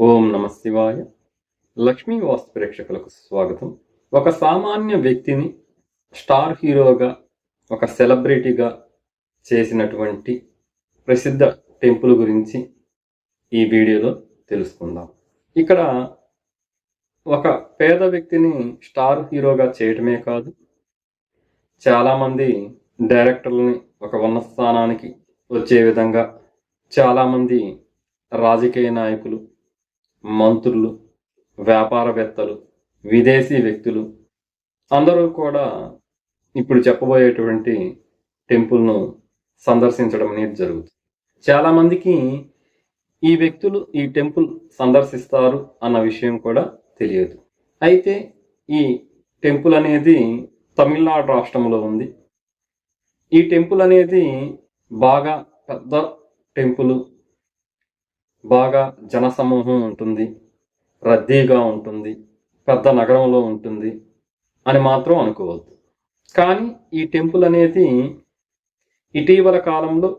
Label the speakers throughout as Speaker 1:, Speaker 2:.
Speaker 1: ఓం నమ శివాయ. లక్ష్మీ వాస్తు ప్రేక్షకులకు స్వాగతం. ఒక సామాన్య వ్యక్తిని స్టార్ హీరోగా ఒక సెలబ్రిటీగా చేసినటువంటి ప్రసిద్ధ టెంపుల్ గురించి ఈ వీడియోలో తెలుసుకుందాం. ఇక్కడ ఒక పేద వ్యక్తిని స్టార్ హీరోగా చేయటమే కాదు చాలామంది డైరెక్టర్లని ఒక ఉన్నత స్థానానికి వచ్చే విధంగా చాలామంది రాజకీయ నాయకులు మంత్రులు వ్యాపారవేత్తలు విదేశీ వ్యక్తులు. అందరూ కూడా ఇప్పుడు చెప్పబోయేటువంటి టెంపుల్ను సందర్శించడం అనేది జరుగుతుంది. చాలామందికి ఈ వ్యక్తులు ఈ టెంపుల్ సందర్శిస్తారు అన్న విషయం కూడా తెలియదు. అయితే ఈ టెంపుల్ అనేది తమిళనాడు రాష్ట్రంలో ఉంది. ఈ టెంపుల్ అనేది బాగా పెద్ద టెంపుల్ బాగా జనసమూహం ఉంటుంది రద్దీగా ఉంటుంది పెద్ద నగరంలో ఉంటుంది అని మాత్రం అనుకోవద్దు. కానీ ఈ టెంపుల్ అనేది ఇటీవల కాలంలో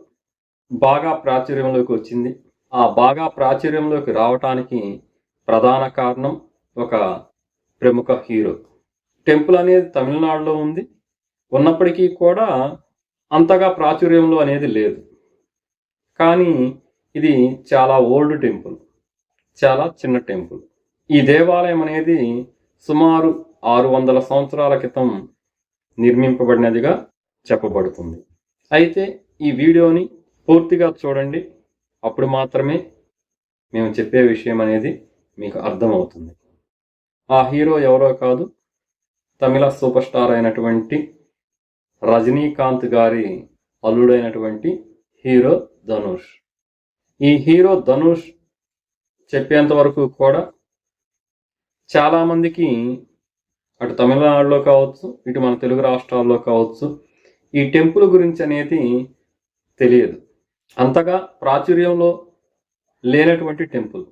Speaker 1: బాగా ప్రాచుర్యంలోకి వచ్చింది. ఆ బాగా ప్రాచుర్యంలోకి రావటానికి ప్రధాన కారణం ఒక ప్రముఖ హీరో. టెంపుల్ అనేది తమిళనాడులో ఉంది. ఉన్నప్పటికీ కూడా అంతగా ప్రాచుర్యంలో అనేది లేదు. కానీ ఇది చాలా ఓల్డ్ టెంపుల్ చాలా చిన్న టెంపుల్. ఈ దేవాలయం అనేది సుమారు ఆరు వందల సంవత్సరాల క్రితం నిర్మింపబడినదిగా చెప్పబడుతుంది. అయితే ఈ వీడియోని పూర్తిగా చూడండి అప్పుడు మాత్రమే మేము చెప్పే విషయం అనేది మీకు అర్థమవుతుంది. ఆ హీరో ఎవరో కాదు తమిళ సూపర్ స్టార్ అయినటువంటి రజనీకాంత్ గారి అల్లుడైనటువంటి హీరో ధనుష్. ఈ హీరో ధనుష్ చెప్పేంత వరకు కూడా చాలామందికి అటు తమిళనాడులో కావచ్చు ఇటు మన తెలుగు రాష్ట్రాల్లో కావచ్చు ఈ టెంపుల్ గురించి అనేది తెలియదు. అంతగా ప్రాచుర్యంలో లేనటువంటి టెంపుల్.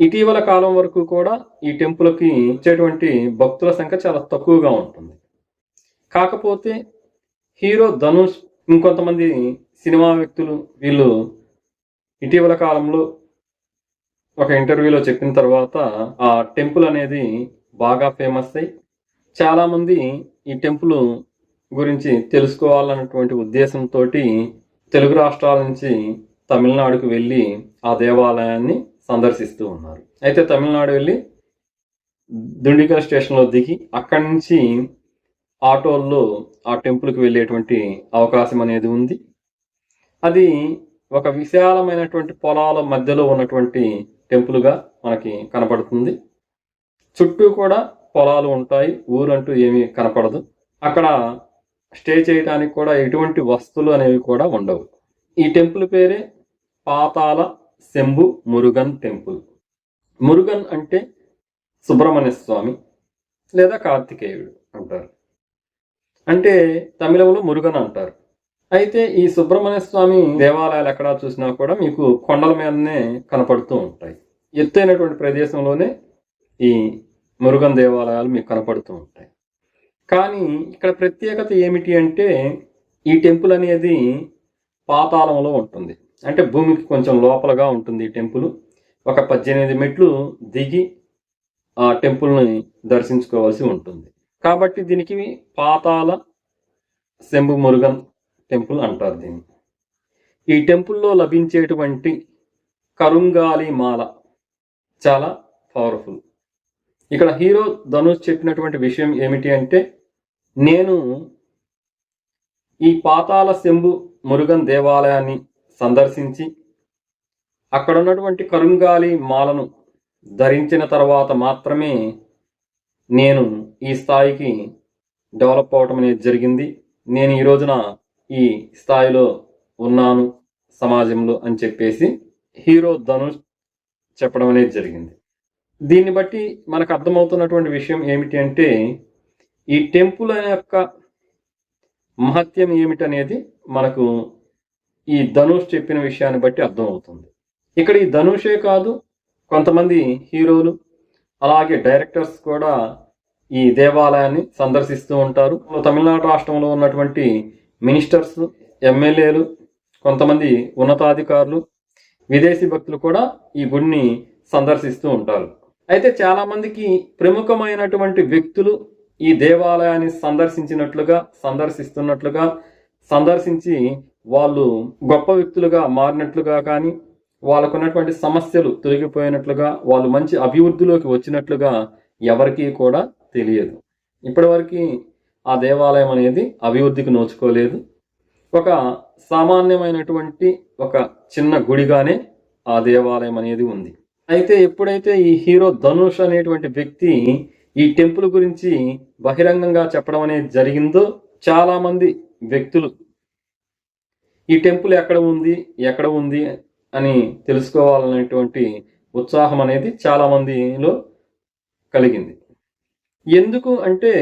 Speaker 1: ఇటీవల కాలం వరకు కూడా ఈ టెంపుల్కి వచ్చేటువంటి భక్తుల సంఖ్య చాలా తక్కువగా ఉంటుంది. కాకపోతే హీరో ధనుష్ ఇంకొంతమంది సినిమా వ్యక్తులు వీళ్ళు ఇటీవల కాలంలో ఒక ఇంటర్వ్యూలో చెప్పిన తర్వాత ఆ టెంపుల్ అనేది బాగా ఫేమస్ అయ్యి చాలామంది ఈ టెంపుల్ గురించి తెలుసుకోవాలన్నటువంటి ఉద్దేశంతో తెలుగు రాష్ట్రాల నుంచి తమిళనాడుకు వెళ్ళి ఆ దేవాలయాన్ని సందర్శిస్తూ ఉన్నారు. అయితే తమిళనాడు వెళ్ళి దుండిగల్ స్టేషన్లో దిగి అక్కడి నుంచి ఆటోల్లో ఆ టెంపుల్కి వెళ్ళేటువంటి అవకాశం అనేది ఉంది. అది ఒక విశాలమైనటువంటి పొలాల మధ్యలో ఉన్నటువంటి టెంపుల్గా మనకి కనపడుతుంది చుట్టూ కూడా పొలాలు ఉంటాయి. ఊరంటూ ఏమీ కనపడదు. అక్కడ స్టే చేయడానికి కూడా ఎటువంటి వస్తువులు అనేవి కూడా ఉండవు. ఈ టెంపుల్ పేరే పాతాల శంభు మురుగన్ టెంపుల్. మురుగన్ అంటే సుబ్రహ్మణ్య స్వామి లేదా కార్తికేయుడు అంటారు. అంటే తమిళంలో మురుగన్ అంటారు. అయితే ఈ సుబ్రహ్మణ్య స్వామి దేవాలయాలు ఎక్కడా చూసినా కూడా మీకు కొండల మీదనే కనపడుతూ ఉంటాయి. ఎత్తైనటువంటి ప్రదేశంలోనే ఈ మురుగన్ దేవాలయాలు మీకు కనపడుతూ ఉంటాయి. కానీ ఇక్కడ ప్రత్యేకత ఏమిటి అంటే ఈ టెంపుల్ అనేది పాతాళంలో ఉంటుంది. అంటే భూమికి కొంచెం లోపలగా ఉంటుంది ఈ టెంపుల్. ఒక పద్దెనిమిది మెట్లు దిగి ఆ టెంపుల్ని దర్శించుకోవాల్సి ఉంటుంది. కాబట్టి దీనికి పాతాల శంభు మురుగన్ టెంపుల్ అంటారు దీన్ని. ఈ టెంపుల్లో లభించేటువంటి కరుంగాలి మాల చాలా పవర్ఫుల్. ఇక్కడ హీరో ధనుష్ చెప్పినటువంటి విషయం ఏమిటి అంటే నేను ఈ పాతాల శంభు మురుగన్ దేవాలయాన్ని సందర్శించి అక్కడ ఉన్నటువంటి కరుంగాలి మాలను ధరించిన తర్వాత మాత్రమే నేను ఈ స్థాయికి డెవలప్ అవటం అనేది జరిగింది. నేను ఈ రోజున ఈ స్థాయిలో ఉన్నాను సమాజంలో అని చెప్పేసి హీరో ధనుష్ చెప్పడం అనేది జరిగింది. దీన్ని బట్టి మనకు అర్థమవుతున్నటువంటి విషయం ఏమిటి అంటే ఈ టెంపుల్ యొక్క మహత్యం ఏమిటనేది మనకు ఈ ధనుష్ చెప్పిన విషయాన్ని బట్టి అర్థమవుతుంది. ఇక్కడ ఈ ధనుషే కాదు కొంతమంది హీరోలు అలాగే డైరెక్టర్స్ కూడా ఈ దేవాలయాన్ని సందర్శిస్తూ ఉంటారు. తమిళనాడు రాష్ట్రంలో ఉన్నటువంటి మినిస్టర్స్ ఎమ్మెల్యేలు కొంతమంది ఉన్నతాధికారులు విదేశీ భక్తులు కూడా ఈ గుడిని సందర్శిస్తూ ఉంటారు. అయితే చాలామందికి ప్రముఖమైనటువంటి వ్యక్తులు ఈ దేవాలయాన్ని సందర్శించినట్లుగా సందర్శిస్తున్నట్లుగా సందర్శించి వాళ్ళు గొప్ప వ్యక్తులుగా మారినట్లుగా కానీ వాళ్ళకున్నటువంటి సమస్యలు తొలగిపోయినట్లుగా వాళ్ళు మంచి అభివృద్ధిలోకి వచ్చినట్లుగా ఎవరికీ కూడా తెలియదు. ఇప్పటివరకు ఆ దేవాలయం అనేది అభివృద్ధికి నోచుకోలేదు. ఒక సామాన్యమైనటువంటి ఒక చిన్న గుడిగానే ఆ దేవాలయం అనేది ఉంది. అయితే ఎప్పుడైతే ఈ హీరో ధనుష్ అనేటువంటి వ్యక్తి ఈ టెంపుల్ గురించి బహిరంగంగా చెప్పడం అనేది జరిగిందో చాలామంది వ్యక్తులు ఈ టెంపుల్ ఎక్కడ ఉంది ఎక్కడ ఉంది అని తెలుసుకోవాలనేటువంటి ఉత్సాహం అనేది చాలామందిలో కలిగింది. ఎందుకు అంటే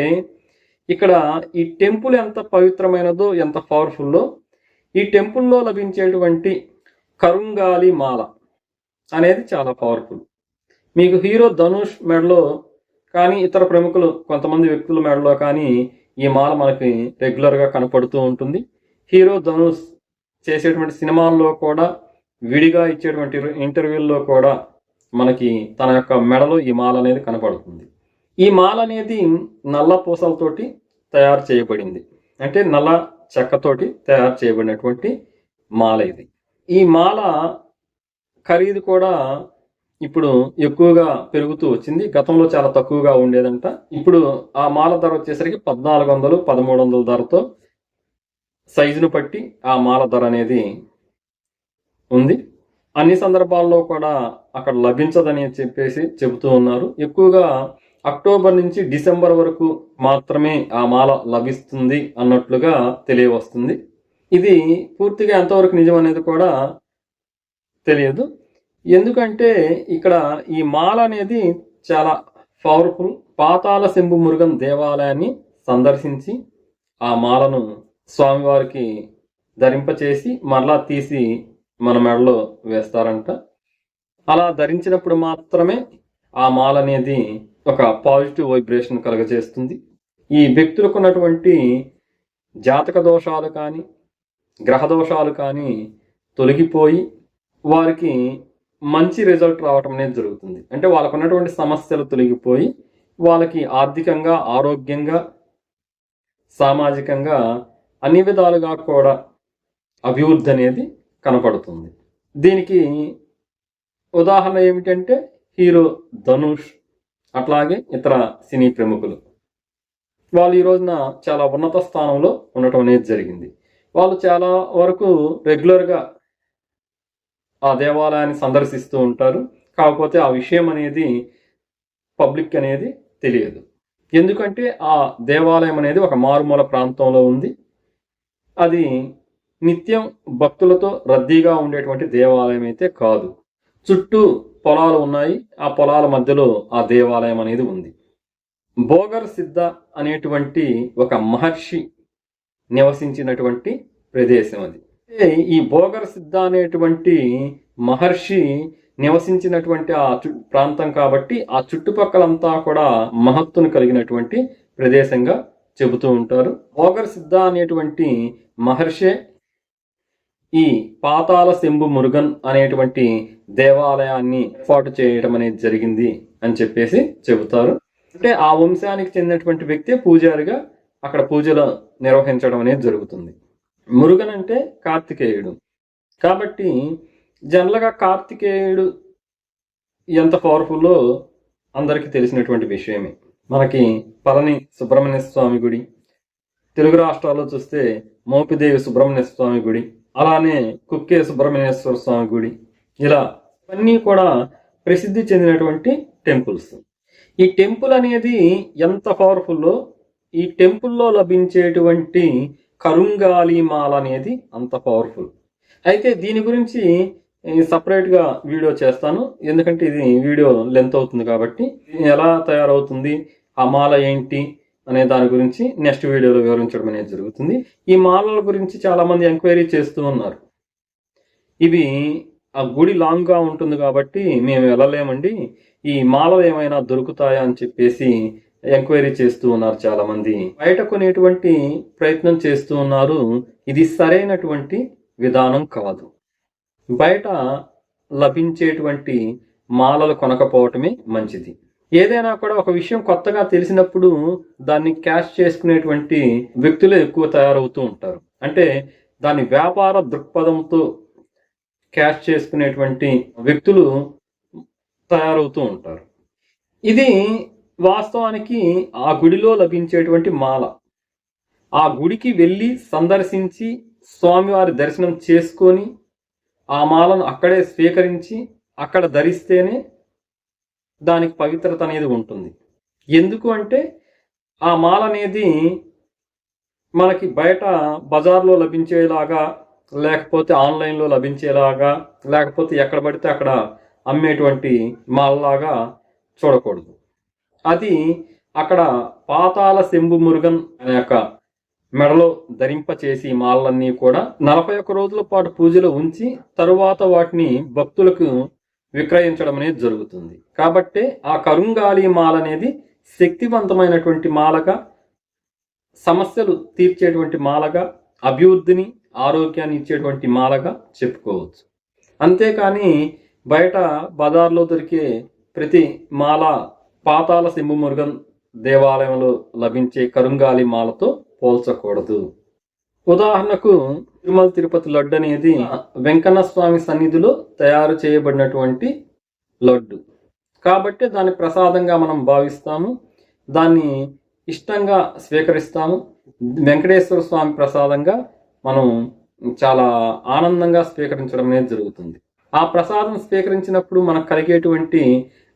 Speaker 1: ఇక్కడ ఈ టెంపుల్ ఎంత పవిత్రమైనదో ఎంత పవర్ఫుల్లో ఈ టెంపుల్లో లభించేటువంటి కరుంగాలి మాల అనేది చాలా పవర్ఫుల్. మీకు హీరో ధనుష్ మెడలో కానీ ఇతర ప్రముఖులు కొంతమంది వ్యక్తుల మెడలో కానీ ఈ మాల మనకి రెగ్యులర్గా కనపడుతూ ఉంటుంది. హీరో ధనుష్ చేసేటువంటి సినిమాల్లో కూడా విడిగా ఇచ్చేటువంటి ఇంటర్వ్యూల్లో కూడా మనకి తన యొక్క మెడలో ఈ మాల అనేది కనపడుతుంది. ఈ మాల అనేది నల్ల పూసలతోటి తయారు చేయబడింది. అంటే నల్ల చెక్కతోటి తయారు చేయబడినటువంటి మాల ఇది. ఈ మాల ఖరీదు కూడా ఇప్పుడు ఎక్కువగా పెరుగుతూ వచ్చింది. గతంలో చాలా తక్కువగా ఉండేదంట. ఇప్పుడు ఆ మాల ధర వచ్చేసరికి పద్నాలుగు వందలు పదమూడు వందల ధరతో సైజును బట్టి ఆ మాల ధర అనేది ఉంది. అన్ని సందర్భాల్లో కూడా అక్కడ లభించదని చెప్పేసి చెబుతూ ఉన్నారు. ఎక్కువగా అక్టోబర్ నుంచి డిసెంబర్ వరకు మాత్రమే ఆ మాల లభిస్తుంది అన్నట్లుగా తెలియవస్తుంది. ఇది పూర్తిగా ఎంతవరకు నిజం అనేది కూడా తెలియదు. ఎందుకంటే ఇక్కడ ఈ మాల అనేది చాలా పవర్ఫుల్ పాతాల శంభు మురుగన్ దేవాలయాన్ని సందర్శించి ఆ మాలను స్వామివారికి ధరింపచేసి మరలా తీసి మన మెడలో వేస్తారంట. అలా ధరించినప్పుడు మాత్రమే ఆ మాల అనేది ఒక పాజిటివ్ వైబ్రేషన్ కలుగజేస్తుంది. ఈ వ్యక్తులకు ఉన్నటువంటి జాతక దోషాలు కానీ గ్రహ దోషాలు కానీ తొలగిపోయి వారికి మంచి రిజల్ట్ రావటం అనేది జరుగుతుంది. అంటే వాళ్ళకు ఉన్నటువంటి సమస్యలు తొలగిపోయి వాళ్ళకి ఆర్థికంగా ఆరోగ్యంగా సామాజికంగా అన్ని విధాలుగా కూడా అభివృద్ధి అనేది కనపడుతుంది. దీనికి ఉదాహరణ ఏమిటంటే హీరో ధనుష్ అట్లాగే ఇతర సినీ ప్రముఖులు. వాళ్ళు ఈ రోజున చాలా ఉన్నత స్థానంలో ఉండటం అనేది జరిగింది. వాళ్ళు చాలా వరకు రెగ్యులర్గా ఆ దేవాలయాన్ని సందర్శిస్తూ ఉంటారు. కాకపోతే ఆ విషయం అనేది పబ్లిక్ అనేది తెలియదు. ఎందుకంటే ఆ దేవాలయం అనేది ఒక మారుమూల ప్రాంతంలో ఉంది. అది నిత్యం భక్తులతో రద్దీగా ఉండేటువంటి దేవాలయం అయితే కాదు. చుట్టూ పొలాలు ఉన్నాయి. ఆ పొలాల మధ్యలో ఆ దేవాలయం అనేది ఉంది. భోగర్ సిద్ధ అనేటువంటి ఒక మహర్షి నివసించినటువంటి ప్రదేశం అది. ఈ భోగర్ సిద్ధ అనేటువంటి మహర్షి నివసించినటువంటి ఆ ప్రాంతం కాబట్టి ఆ చుట్టుపక్కలంతా కూడా మహత్తును కలిగినటువంటి ప్రదేశంగా చెబుతూ ఉంటారు. భోగర్ సిద్ధ అనేటువంటి మహర్షే ఈ పాతాల శంభు మురుగన్ అనేటువంటి దేవాలయాన్ని ఏర్పాటు చేయడం అనేది జరిగింది అని చెప్పేసి చెబుతారు. అంటే ఆ వంశానికి చెందినటువంటి వ్యక్తి పూజారిగా అక్కడ పూజలు నిర్వహించడం అనేది జరుగుతుంది. మురుగన్ అంటే కార్తికేయుడు. కాబట్టి జనరల్గా కార్తికేయుడు ఎంత పవర్ఫుల్లో అందరికీ తెలిసినటువంటి విషయమే. మనకి పళని సుబ్రహ్మణ్య స్వామి గుడి తెలుగు రాష్ట్రాల్లో చూస్తే మోపిదేవి సుబ్రహ్మణ్య స్వామి గుడి అలానే కుక్కే సుబ్రహ్మణ్యేశ్వర స్వామి గుడి. ఇలా ఇవన్నీ కూడా ప్రసిద్ధి చెందినటువంటి టెంపుల్స్. ఈ టెంపుల్ అనేది ఎంత పవర్ఫుల్లో ఈ టెంపుల్లో లభించేటువంటి కరుంగాలి మాల అనేది అంత పవర్ఫుల్. అయితే దీని గురించి సపరేట్గా వీడియో చేస్తాను. ఎందుకంటే ఇది వీడియో లెంత్ అవుతుంది కాబట్టి ఎలా తయారవుతుంది ఆ మాల ఏంటి అనే దాని గురించి నెక్స్ట్ వీడియోలో వివరించడం అనేది జరుగుతుంది. ఈ మాలల గురించి చాలామంది ఎంక్వైరీ చేస్తూ ఉన్నారు. ఇవి ఆ గుడి లాంగ్గా ఉంటుంది కాబట్టి మేము వెళ్ళలేమండి. ఈ మాలలు ఏమైనా దొరుకుతాయా అని చెప్పేసి ఎంక్వైరీ చేస్తూ ఉన్నారు చాలామంది. బయట కొనేటువంటి ప్రయత్నం చేస్తూ ఉన్నారు. ఇది సరైనటువంటి విధానం కాదు. బయట లభించేటువంటి మాలలు కొనకపోవటమే మంచిది. ఏదైనా కూడా ఒక విషయం కొత్తగా తెలిసినప్పుడు దాన్ని క్యాష్ చేసుకునేటువంటి వ్యక్తులు ఎక్కువ తయారవుతూ ఉంటారు. అంటే దాని వ్యాపార దృక్పథంతో క్యాష్ చేసుకునేటువంటి వ్యక్తులు తయారవుతూ ఉంటారు. ఇది వాస్తవానికి ఆ గుడిలో లభించేటువంటి మాల. ఆ గుడికి వెళ్ళి సందర్శించి స్వామివారి దర్శనం చేసుకొని ఆ మాలను అక్కడే స్వీకరించి అక్కడ ధరిస్తేనే దానికి పవిత్రత అనేది ఉంటుంది. ఎందుకు అంటే ఆ మాల అనేది మనకి బయట బజార్లో లభించేలాగా లేకపోతే ఆన్లైన్లో లభించేలాగా లేకపోతే ఎక్కడ పడితే అక్కడ అమ్మేటువంటి మాలలాగా చూడకూడదు. అది అక్కడ పాతాల శంభు మురుగన్ అనే యొక్క మెడలో ధరింప చేసి మాలన్నీ కూడా నలభై ఒక్క రోజుల పాటు పూజలో ఉంచి తరువాత వాటిని భక్తులకు విక్రయించడం అనేది జరుగుతుంది. కాబట్టే ఆ కరుంగాలి మాల అనేది శక్తివంతమైనటువంటి మాలగా సమస్యలు తీర్చేటువంటి మాలగా అభివృద్ధిని ఆరోగ్యాన్ని ఇచ్చేటువంటి మాలగా చెప్పుకోవచ్చు. అంతేకాని బయట బజార్లో దొరికే ప్రతి మాల పాతాల సింహమురుగన్ దేవాలయంలో లభించే కరుంగాలి మాలతో పోల్చకూడదు. ఉదాహరణకు తిరుమల తిరుపతి లడ్డు అనేది వెంకన్న స్వామి సన్నిధిలో తయారు చేయబడినటువంటి లడ్డు. కాబట్టి దాన్ని ప్రసాదంగా మనం భావిస్తాము దాన్ని ఇష్టంగా స్వీకరిస్తాము. వెంకటేశ్వర స్వామి ప్రసాదంగా మనం చాలా ఆనందంగా స్వీకరించడం అనేది జరుగుతుంది. ఆ ప్రసాదం స్వీకరించినప్పుడు మనకు కలిగేటువంటి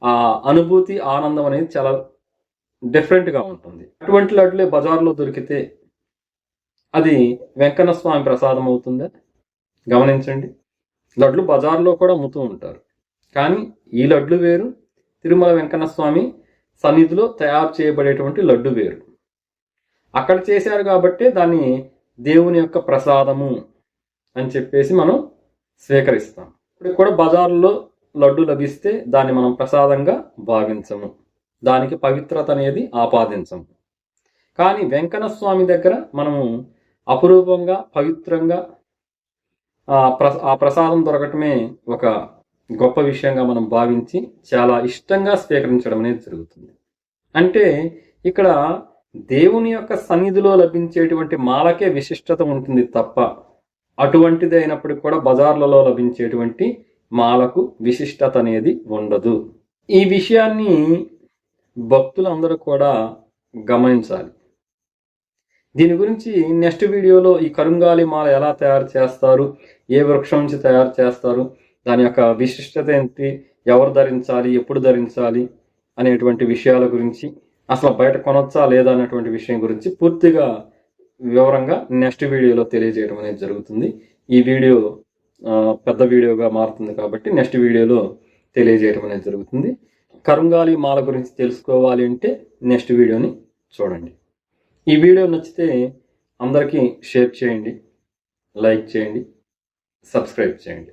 Speaker 1: ఆ అనుభూతి ఆనందం అనేది చాలా డిఫరెంట్గా ఉంటుంది. అటువంటి లడ్లే బజార్లో దొరికితే అది వెంకన్న స్వామి ప్రసాదం అవుతుందా? గమనించండి. లడ్లు బజార్లో కూడా అమ్ముతూ ఉంటారు. కానీ ఈ లడ్లు వేరు. తిరుమల వెంకన్న స్వామి సన్నిధిలో తయారు చేయబడేటువంటి లడ్డు వేరు. అక్కడ చేశారు కాబట్టి దాన్ని దేవుని యొక్క ప్రసాదము అని చెప్పేసి మనం స్వీకరిస్తాం. ఇప్పుడు కూడా బజార్లో లడ్డు లభిస్తే దాన్ని మనం ప్రసాదంగా భావించము. దానికి పవిత్రత అనేది ఆపాదించము. కానీ వెంకన్న స్వామి దగ్గర మనము అపురూపంగా పవిత్రంగా ఆ ఆ ప్రసాదం దొరకటమే ఒక గొప్ప విషయంగా మనం భావించి చాలా ఇష్టంగా స్వీకరించడం అనేది జరుగుతుంది. అంటే ఇక్కడ దేవుని యొక్క సన్నిధిలో లభించేటువంటి మాలకే విశిష్టత ఉంటుంది తప్ప అటువంటిది అయినప్పటికీ కూడా బజార్లలో లభించేటువంటి మాలకు విశిష్టత అనేది ఉండదు. ఈ విషయాన్ని భక్తులందరూ కూడా గమనించాలి. దీని గురించి నెక్స్ట్ వీడియోలో ఈ కరుంగాలి మాల ఎలా తయారు చేస్తారు ఏ వృక్షం నుంచి తయారు చేస్తారు దాని యొక్క విశిష్టత ఏంటి ఎవరు ధరించాలి ఎప్పుడు ధరించాలి అనేటువంటి విషయాల గురించి అసలు బయట కొనొచ్చా లేదా అనేటువంటి విషయం గురించి పూర్తిగా వివరంగా నెక్స్ట్ వీడియోలో తెలియజేయడం అనేది జరుగుతుంది. ఈ వీడియో పెద్ద వీడియోగా మారుతుంది కాబట్టి నెక్స్ట్ వీడియోలో తెలియజేయడం అనేది జరుగుతుంది. కరుంగాలి మాల గురించి తెలుసుకోవాలి అంటే నెక్స్ట్ వీడియోని చూడండి. ఈ వీడియో నచ్చితే అందరికీ షేర్ చేయండి లైక్ చేయండి సబ్స్క్రైబ్ చేయండి.